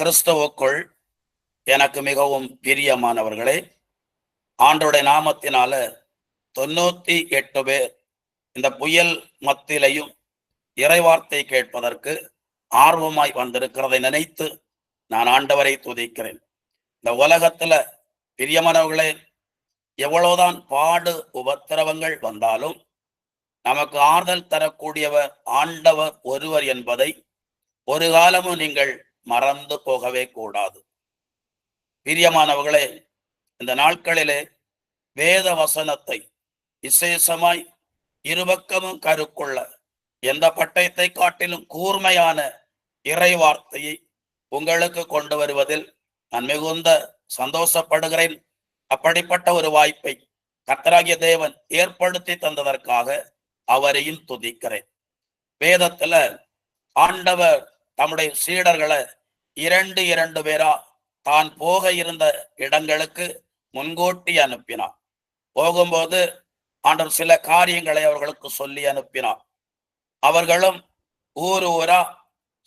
கிறிஸ்தவுக்குள் எனக்கு மிகவும் பிரியமானவர்களே ஆண்டோடைய நாமத்தினால தொண்ணூத்தி எட்டு பேர் இந்த புயல் மத்தியிலையும் இறைவார்த்தை கேட்பதற்கு ஆர்வமாய் வந்திருக்கிறதை நினைத்து நான் ஆண்டவரை துதிக்கிறேன். இந்த உலகத்துல பிரியமானவர்களே எவ்வளவுதான் பாடு உபத்திரவங்கள் வந்தாலும் நமக்கு ஆறுதல் தரக்கூடியவர் ஆண்டவர் ஒருவர் என்பதை ஒரு காலமும் நீங்கள் மறந்து போகவே கூடாது. பிரியமானவர்களே இந்த நாட்களிலே வேத வசனத்தை விசேஷமாய் இருபக்கமும் கருக்குள்ள எந்த பட்டயத்தை காட்டிலும் கூர்மையான இறை வார்த்தையை உங்களுக்கு கொண்டு வருவதில் நான் மிகுந்த சந்தோஷப்படுகிறேன். அப்படிப்பட்ட ஒரு வாய்ப்பை கத்தராகிய தேவன் ஏற்படுத்தி தந்ததற்காக அவரையும் துதிக்கிறேன். வேதத்துல ஆண்டவர் தம்முடைய சீடர்களை இரண்டு இரண்டு பேரா தான் போக இருந்த இடங்களுக்கு முன்கூட்டி அனுப்பினார் போகும்போது ஆண்டவர் சில காரியங்களை அவர்களுக்கு சொல்லி அனுப்பினார். அவர்களும் ஊர் ஊரா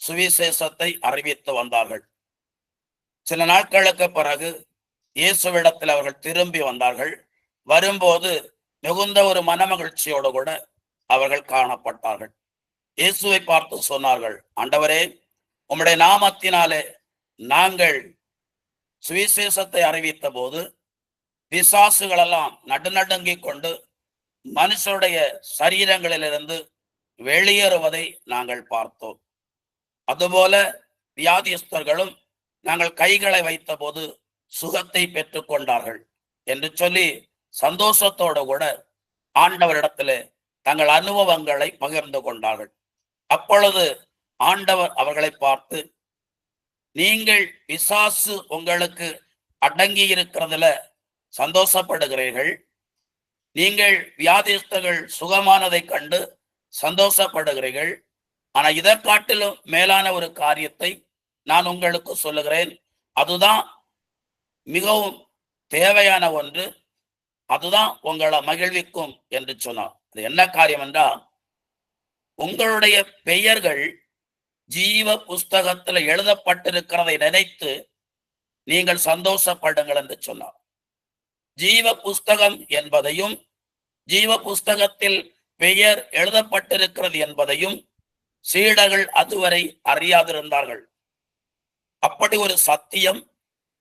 சுவிசேஷத்தை அறிவித்து வந்தார்கள். சில நாட்களுக்கு பிறகு இயேசுவிடத்தில் அவர்கள் திரும்பி வந்தார்கள். வரும்போது மிகுந்த ஒரு மனமகிழ்ச்சியோடு கூட அவர்கள் காணப்பட்டார்கள். இயேசுவை பார்த்து சொன்னார்கள் ஆண்டவரே உம்முடைய நாமத்தினாலே நாங்கள் சுவிசேஷத்தை அறிவித்த போது பிசாசுகளெல்லாம் நடுநடுங்கிக் கொண்டு மனுஷருடைய சரீரங்களிலிருந்து வெளியேறுவதை நாங்கள் பார்த்தோம். அதுபோல வியாதிஸ்தர்களும் நாங்கள் கைகளை வைத்த போது சுகத்தை பெற்றுக்கொண்டார்கள் என்று சொல்லி சந்தோஷத்தோடு கூட ஆண்டவரிடத்தில் தங்கள் அனுபவங்களை பகிர்ந்து கொண்டார்கள். அப்பொழுது ஆண்டவர் அவர்களை பார்த்து நீங்கள் பிசாசு உங்களுக்கு அடங்கி இருக்கிறதுல சந்தோஷப்படுகிறீர்கள். நீங்கள் வியாதிஸ்தர்கள் சுகமானதை கண்டு சந்தோஷப்படுகிறீர்கள். ஆனா இதை காட்டிலும் மேலான ஒரு காரியத்தை நான் உங்களுக்கு சொல்லுகிறேன். அதுதான் மிகவும் தேவையான ஒன்று. அதுதான் உங்களை மகிழ்விக்கும் என்று சொன்னார். அது என்ன காரியம் என்றால் உங்களுடைய பெயர்கள் ஜீவ புஸ்தகத்துல எழுதப்பட்டிருக்கிறதை நினைத்து நீங்கள் சந்தோஷப்படுங்கள் என்று சொன்னார். ஜீவ புஸ்தகம் என்பதையும் ஜீவ புஸ்தகத்தில் பெயர் எழுதப்பட்டிருக்கிறது என்பதையும் சீடர்கள் அதுவரை அறியாதிருந்தார்கள். அப்படி ஒரு சத்தியம்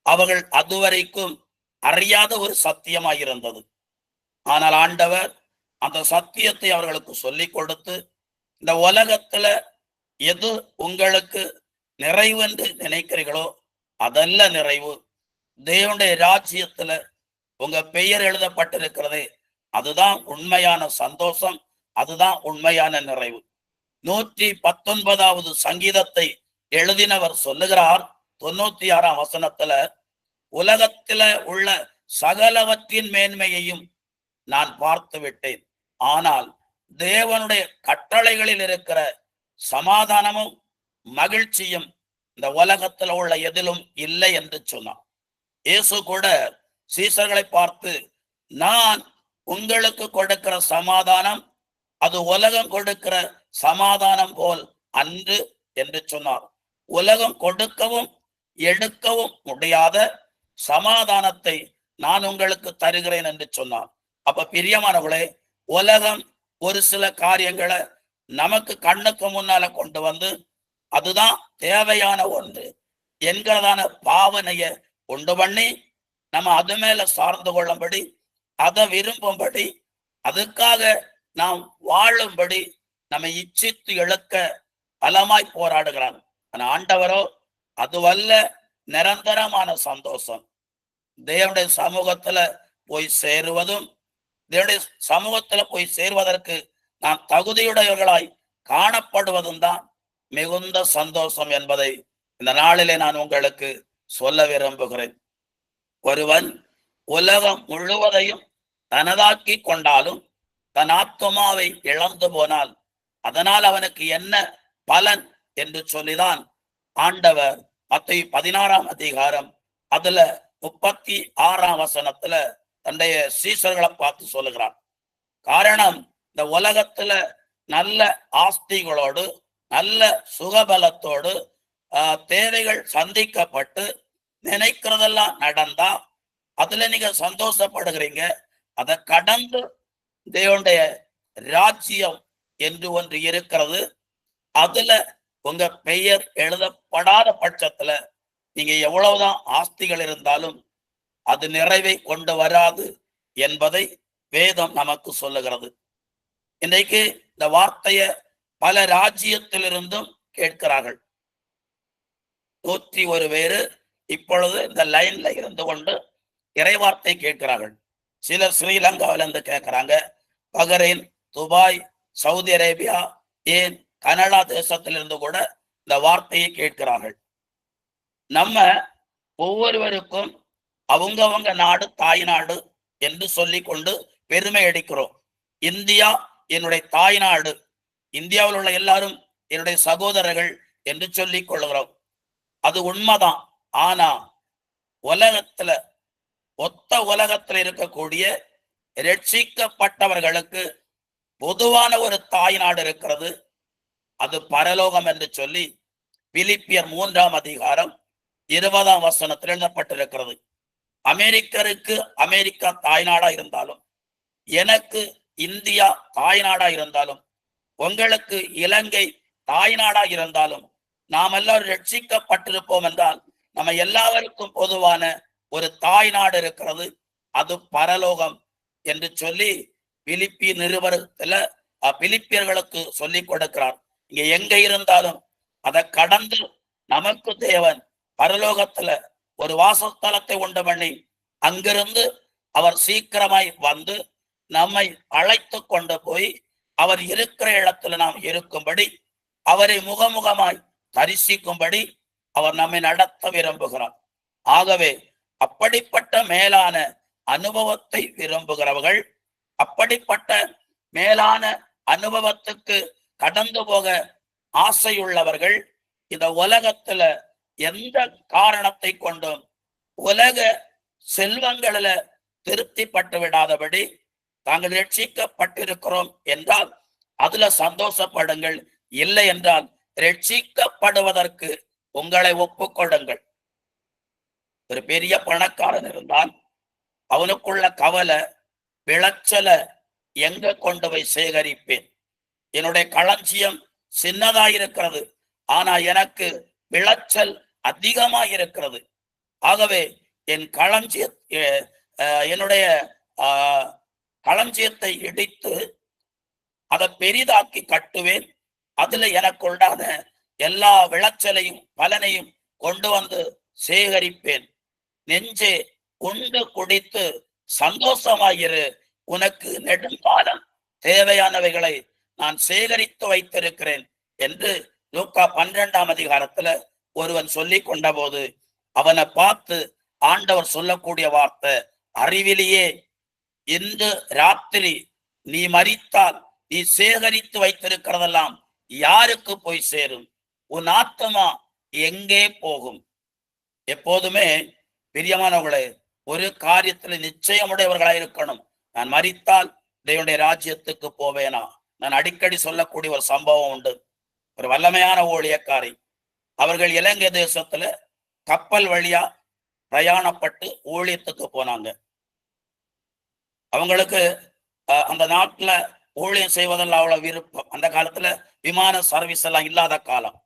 அவர்கள் அதுவரைக்கும் அறியாத ஒரு சத்தியமாயிருந்தது. ஆனால் ஆண்டவர் அந்த சத்தியத்தை அவர்களுக்கு சொல்லிக் கொடுத்து இந்த உலகத்துல எது உங்களுக்கு நிறைவு என்று நினைக்கிறீர்களோ அதல்ல நிறைவு. தேவனுடைய ராஜ்யத்துல உங்க பெயர் எழுதப்பட்டிருக்கிறது. அதுதான் உண்மையான சந்தோஷம். அதுதான் உண்மையான நிறைவு. நூற்றி பத்தொன்பதாவது சங்கீதத்தை எழுதினவர் சொல்லுகிறார். தொண்ணூத்தி ஆறாம் வசனத்துல உலகத்துல உள்ள சகலவற்றின் மேன்மையையும் நான் பார்த்து விட்டேன் ஆனால் தேவனுடைய கட்டளைகளில் இருக்கிற சமாதானமும் மகிழ்ச்சியும் இந்த உலகத்துல உள்ள எதிலும் இல்லை என்று சொன்னான். இயேசு கூட சீசர்களை பார்த்து நான் உங்களுக்கு கொடுக்கிற சமாதானம் அது உலகம் கொடுக்கிற சமாதானம் போல் அன்று என்று சொன்னார். உலகம் கொடுக்கவும் எடுக்கவும் முடியாத சமாதானத்தை நான் உங்களுக்கு தருகிறேன் என்று சொன்னார். அப்ப பிரியமானவர்களே உலகம் ஒரு சில காரியங்களை நமக்கு கண்ணுக்கு முன்னால கொண்டு வந்து அதுதான் தேவையான ஒன்று என்கிறதான பாவனைய உண்டு பண்ணி நம்ம அது மேல சார்ந்து கொள்ளும்படி அதை விரும்பும்படி அதுக்காக நாம் வாழும்படி நம்ம இச்சித்து எழுக்க பலமாய் போராடுகிறாங்க ஆனா ஆண்டவரோ அதுவல்ல நிரந்தரமான சந்தோஷம். தேவனுடைய சமூகத்துல போய் சேருவதும் தேவனுடைய சமூகத்துல போய் சேருவதற்கு நாம் தகுதியுடையவர்களாய் காணப்படுவதும் தான் மிகுந்த சந்தோஷம் என்பதை இந்த நாளிலே நான் உங்களுக்கு சொல்ல விரும்புகிறேன். ஒருவன் உலகம் முழுவதையும் தனதாக்கி கொண்டாலும் தன் ஆத்மாவை இழந்து போனால் அதனால் அவனுக்கு என்ன பலன் என்று சொல்லிதான் ஆண்டவர் மத்திய பதினாறாம் அதிகாரம் அதுல முப்பத்தி ஆறாம் வசனத்துல தன்னுடைய சீசர்களை பார்த்து சொல்லுகிறார். காரணம் இந்த உலகத்துல நல்ல ஆஸ்திகளோடு நல்ல சுகபலத்தோடு தேவைகள் சந்திக்கப்பட்டு நினைக்கிறதெல்லாம் நடந்தா அதுல நீங்க சந்தோஷப்படுகிறீங்க. அதை கடந்து தேவனுடைய ராஜ்யம் என்று ஒன்று இருக்கிறது. அதுல உங்க பெயர் எழுதப்படாத பட்சத்துல நீங்க எவ்வளவுதான் ஆஸ்திகள் இருந்தாலும் அது நிறைவை கொண்டு வராது என்பதை வேதம் நமக்கு சொல்லுகிறது. இன்றைக்கு இந்த வார்த்தைய பல ராஜ்யத்திலிருந்தும் கேட்கிறார்கள். நூற்றி ஒரு பேரு இப்பொழுது இந்த லைன்ல இருந்து கொண்டு இறைவார்த்தை கேட்கிறார்கள். சிலர் ஸ்ரீலங்காவிலிருந்து கேட்கிறாங்க. பஹ்ரைன் துபாய் சவுதி அரேபியா ஏன் கனடா தேசத்திலிருந்து கூட இந்த வார்த்தையை கேட்கிறார்கள். நம்ம ஒவ்வொருவருக்கும் அவங்கவங்க நாடு தாய் நாடு என்று சொல்லி கொண்டு பெருமை அடிக்கிறோம். இந்தியா என்னுடைய தாய் நாடு இந்தியாவில் உள்ள எல்லாரும் என்னுடைய சகோதரர்கள் என்று சொல்லிக் கொள்கிறோம். அது உண்மைதான். ஆனா உலகத்துல ஒத்த உலகத்துல இருக்கக்கூடிய ரட்சிக்கப்பட்டவர்களுக்கு பொதுவான ஒரு தாய் நாடு இருக்கிறது. அது பரலோகம் என்று சொல்லி பிலிப்பியர் மூன்றாம் அதிகாரம் இருபதாம் வசனத்தில் எழுதப்பட்டிருக்கிறது. அமெரிக்கருக்கு அமெரிக்கா தாய்நாடா இருந்தாலும் எனக்கு இந்தியா தாய்நாடா இருந்தாலும் உங்களுக்கு இலங்கை தாய்நாடா இருந்தாலும் நாம் எல்லாரும் ரட்சிக்கப்பட்டிருப்போம் என்றால் நம்ம எல்லாருக்கும் பொதுவான ஒரு தாய் நாடு இருக்கிறது. அது பரலோகம் என்று சொல்லி பிலிப்பி நிருபரத்துல பிலிப்பியர்களுக்கு சொல்லிக் கொடுக்கிறார். இங்க எங்க இருந்தாலும் அதை கடந்து நமக்கு தேவன் பரலோகத்துல ஒரு வாசஸ்தலத்தை உண்டு பண்ணி அங்கிருந்து அவர் சீக்கிரமாய் வந்து நம்மை அழைத்து கொண்டு போய் அவர் இருக்கிற இடத்துல நாம் இருக்கும்படி அவரை முகமுகமாய் தரிசிக்கும்படி அவர் நம்மை நடத்த விரும்புகிறார். ஆகவே அப்படிப்பட்ட மேலான அனுபவத்தை விரும்புகிறவர்கள் அப்படிப்பட்ட மேலான அனுபவத்துக்கு கடந்து போக ஆசையுள்ளவர்கள் இந்த உலகத்துல எந்த காரணத்தை கொண்டும் உலக செல்வங்களில திருப்திப்பட்டு விடாதபடி தாங்கள் ரட்சிக்கப்பட்டிருக்கிறோம் என்றால் அதுல சந்தோஷப்படுங்கள். இல்லை என்றால் ரட்சிக்கப்படுவதற்கு உங்களை ஒப்புக்கொள்ளுங்கள் ஒரு பெரிய பணக்காரன் இருந்தால் அவனுக்குள்ள கவலை விளைச்சல எங்க கொண்டு போய் சேகரிப்பேன்? என்னுடைய களஞ்சியம் சின்னதா இருக்கிறது ஆனா எனக்கு விளைச்சல் அதிகமா இருக்கிறது ஆகவே என் களஞ்சிய அஹ் என்னுடைய ஆஹ், களஞ்சியத்தை இடித்து அதை பெரிதாக்கி கட்டுவேன். அதுல எனக்கு உண்டான எல்லா விளைச்சலையும் பலனையும் கொண்டு வந்து சேகரிப்பேன். நெஞ்சே உண்டு குடித்து சந்தோஷமாயிரு. உனக்கு நெடுங்காலம் தேவையானவைகளை நான் சேகரித்து வைத்திருக்கிறேன் என்று லூக்கா பன்னிரெண்டாம் அதிகாரத்துல ஒருவன் சொல்லி கொண்ட போது அவனை பார்த்து ஆண்டவர் சொல்லக்கூடிய வார்த்தை அறிவிலேயே இன்று ராத்திரி நீ மறித்தால் நீ சேகரித்து வைத்திருக்கிறதெல்லாம் யாருக்கு போய் சேரும்? உன் ஆத்மா எங்கே போகும்? எப்போதுமே பிரியமானவர்களே ஒரு காரியத்துல நிச்சயமுடையவர்களா இருக்கணும். நான் மறித்தால் தேவனுடைய ராஜ்யத்துக்கு போவேனா? நான் அடிக்கடி சொல்லக்கூடிய ஒரு சம்பவம் உண்டு. ஒரு வல்லமையான ஊழியக்காரி. அவர்கள் இலங்கை தேசத்துல கப்பல் வழியா பிரயாணப்பட்டு ஊழியத்துக்கு போனாங்க. அவங்களுக்கு அந்த நாட்டில் ஊழியம் செய்வதில் அவ்வளவு விருப்பம். அந்த காலத்துல விமான சர்வீஸ் எல்லாம் இல்லாத காலம்.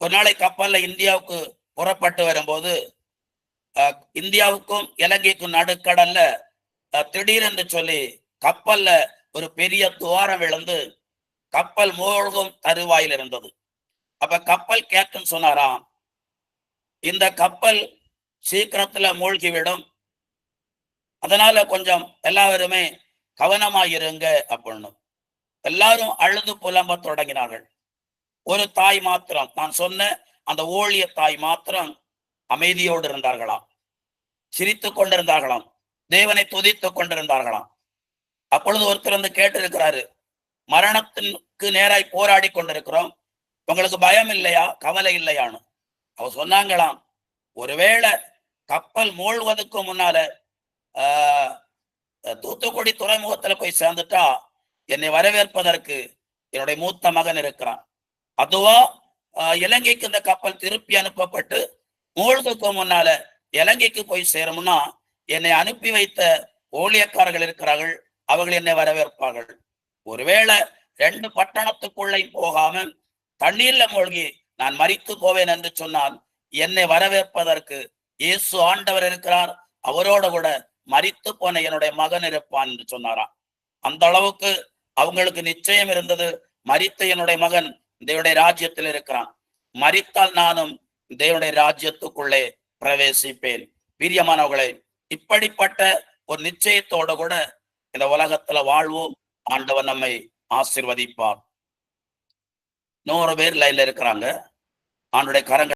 ஒரு நாளை கப்பல்ல இந்தியாவுக்கு புறப்பட்டு வரும்போது இந்தியாவுக்கும் இலங்கைக்கும் நடுக்கடல்ல திடீரென்று சொல்லி கப்பல்ல ஒரு பெரிய துவாரம் விழுந்து கப்பல் மூழ்கும் தருவாயில் இருந்தது. அப்ப கப்பல் கேப்டன் சொன்னாராம் இந்த கப்பல் சீக்கிரத்துல மூழ்கிவிடும் அதனால கொஞ்சம் எல்லாருமே கவனமாயிருங்க அப்படின்னு. எல்லாரும் அழுது புலம்ப தொடங்கினார்கள். ஒரு தாய் மாத்திரம் நான் சொன்ன அந்த ஓழிய தாய் மாத்திரம் அமைதியோடு இருந்தார்களாம். சிரித்து கொண்டிருந்தார்களாம். தேவனை துதித்து கொண்டிருந்தார்களாம். அப்பொழுது ஒருத்தர் வந்து கேட்டிருக்கிறாரு மரணத்திற்கு நேராய் போராடி கொண்டிருக்கிறோம். உங்களுக்கு பயம் இல்லையா? கவலை இல்லையான்னு. அவ சொன்னாங்களாம் ஒருவேளை கப்பல் மூழ்வதற்கு முன்னால தூத்துக்குடி துறைமுகத்துல போய் சேர்ந்துட்டா என்னை வரவேற்பதற்கு என்னுடைய மூத்த மகன் இருக்கிறான். அதுவா இலங்கைக்கு இந்த கப்பல் திருப்பி அனுப்பப்பட்டு மூழ்குக்கு முன்னால இலங்கைக்கு போய் சேரும்னா என்னை அனுப்பி வைத்த ஊழியக்காரர்கள் இருக்கிறார்கள் அவர்கள் என்னை வரவேற்பார்கள். ஒருவேளை ரெண்டு பட்டணத்துக்குள்ளே போகாமல் தண்ணீர்ல மூழ்கி நான் மறித்து போவேன் என்று சொன்னால் என்னை வரவேற்பதற்கு இயேசு ஆண்டவர் இருக்கிறார் அவரோட கூட மறித்து போன என்னுடைய மகன் இருப்பான் என்று சொன்னாராம். அந்த அளவுக்கு அவங்களுக்கு நிச்சயம் இருந்தது. மறித்த என்னுடைய மகன் தேவனுடைய ராஜ்யத்தில் இருக்கிறான். மறித்தால் நானும் தேவனுடைய ராஜ்யத்துக்குள்ளே பிரவேசிப்பேன். பிரியமானவர்களே இப்படிப்பட்ட ஒரு நிச்சயத்தோட கூட இந்த உலகத்துல வாழ்வோம். ஆண்டவன் நம்மை ஆசிர்வதிப்பார். நூறு பேர் லைன்ல இருக்கிறாங்க. ஆண்டுடைய கரங்கள்